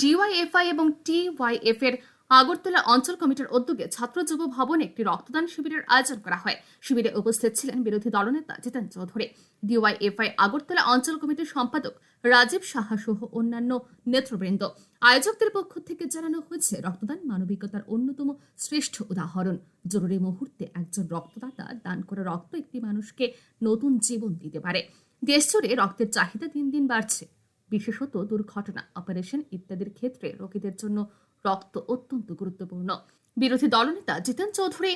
DYFI এবং TYF এর আগরতলা অঞ্চল কমিটির উদ্যোগে ছাত্র যুব ভবনে একটি রক্তদান শিবিরের আয়োজন করা হয়। শিবিরে উপস্থিত ছিলেন বিরোধী দলনেতা জিতেন চৌধুরী। ডিওয়াইএফআই আগরতলা অঞ্চল কমিটির সম্পাদক রাজীব সাহা সহ অন্যান্য নেতৃবৃন্দ। আয়োজকদের পক্ষ থেকে জানানো হয়েছে, রক্তদান মানবিকতার অন্যতম শ্রেষ্ঠ উদাহরণ। জরুরি মুহূর্তে একজন রক্তদাতা দান করা রক্ত একটি মানুষকে নতুন জীবন দিতে পারে। দেশ জুড়ে রক্তের চাহিদা দিন দিন বাড়ছে। বিশেষত দুর্ঘটনা অপারেশন ইত্যাদির ক্ষেত্রে রোগীদের জন্য রক্ত অত্যন্ত গুরুত্বপূর্ণ। বিরোধী দলনেতা জিতেন চৌধুরী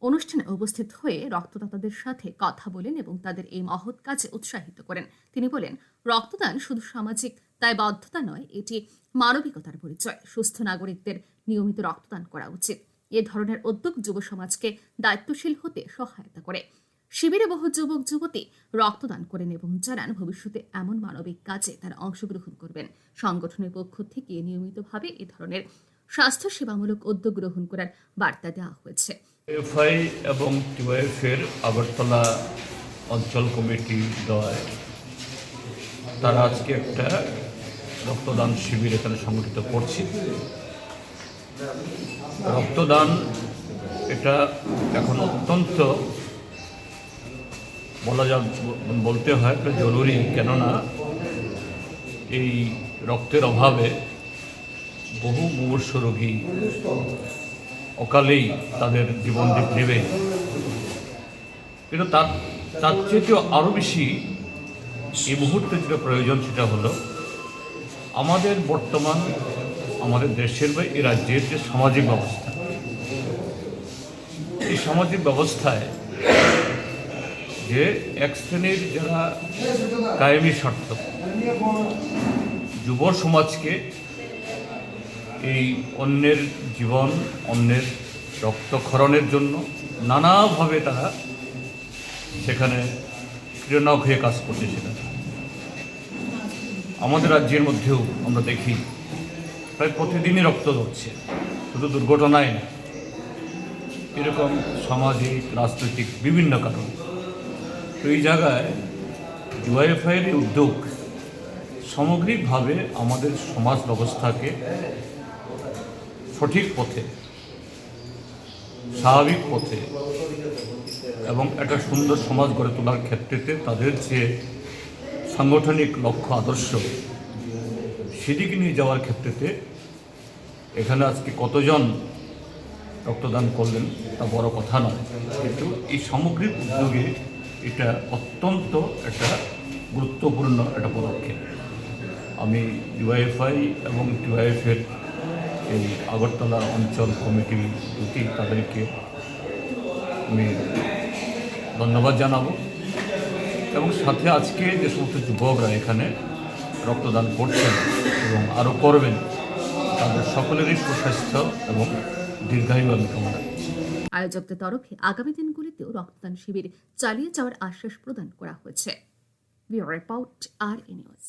অনুষ্ঠানে উপস্থিত হয়ে রক্তদাতাদের সাথে কথা বলেন এবং তাদের এই মহৎ কাজে উৎসাহিত করেন। তিনি বলেন, রক্তদান শুধু সামাজিক দায়বদ্ধতা নয়, এটি মানবিকতার পরিচয়। সুস্থ নাগরিকদের নিয়মিত রক্তদান করা উচিত। এ ধরনের উদ্যোগ যুব সমাজকে দায়িত্বশীল হতে সহায়তা করে। শিবিরে বহু যুবক, যুবতী রক্তদান করেন এবং জানান ভবিষ্যতে এমন মানবিক কাজে তারা অংশগ্রহণ করবেন। সংগঠনের পক্ষ থেকে নিয়মিতভাবে এ ধরনের স্বাস্থ্য সেবামূলক উদ্যোগ গ্রহণ করার বার্তা দেওয়া হয়েছে। এফআই এবং টিওএফের আগরতলা অঞ্চল কমিটি দয় তারা আজকে একটা রক্তদান শিবির এখানে সংগঠিত করছে। রক্তদান এটা এখন অত্যন্ত বলা যা বলতে হয় এটা জরুরি, কেননা এই রক্তের অভাবে বহু মুমূর্ষ রোগী অকালেই তাদের জীবন নেবে কিন্তু তার তার চেয়েও আরও বেশি এই মুহূর্তে যেটা প্রয়োজন সেটা হলো আমাদের বর্তমান আমাদের দেশের বা এই রাজ্যের যে সামাজিক ব্যবস্থা, এই সামাজিক ব্যবস্থায় যে এক শ্রেণির যারা কায়েমি স্বার্থ, যুব সমাজকে এই অন্যের জীবন, অন্যের রক্তক্ষরণের জন্য নানাভাবে তারা সেখানে প্রেরণক হয়ে কাজ করছে সেটা আমাদের রাজ্যের মধ্যেও আমরা দেখি, প্রায় প্রতিদিনই রক্ত ধরছে। শুধু দুর্ঘটনায় এরকম সামাজিক, রাজনৈতিক বিভিন্ন কারণ। তো এই জায়গায় ডিওয়াইএফআইয়ের এই উদ্যোগ সামগ্রিকভাবে আমাদের সমাজ ব্যবস্থাকে সঠিক পথে, স্বাভাবিক পথে এবং একটা সুন্দর সমাজ গড়ে তোলার ক্ষেত্রেতে তাদের যে সাংগঠনিক লক্ষ্য, আদর্শ, সেদিকে নিয়ে যাওয়ার ক্ষেত্রেতে এখানে আজকে কতজন রক্তদান করলেন তা বড় কথা নয়। কিন্তু এই সামগ্রিক উদ্যোগে এটা অত্যন্ত একটা গুরুত্বপূর্ণ একটা পদক্ষেপ। আমি ইউআইএফআই এবং টিওয়াইএফের এই আগরতলা অঞ্চল কমিটি দুটি তাদেরকে আমি ধন্যবাদ জানাব এবং সাথে আজকে যে সমস্ত যুবকরা এখানে রক্তদান করছেন এবং আরও করবেন, তাদের সকলেরই সুস্বাস্থ্য এবং দীর্ঘায়ু আমি কামনা আয়োজকদের তরফে আগামী দিনগুলিতেও রক্তদান শিবির চালিয়ে যাওয়ার আশ্বাস প্রদান করা হয়েছে। রিপোর্ট আর নিউজ।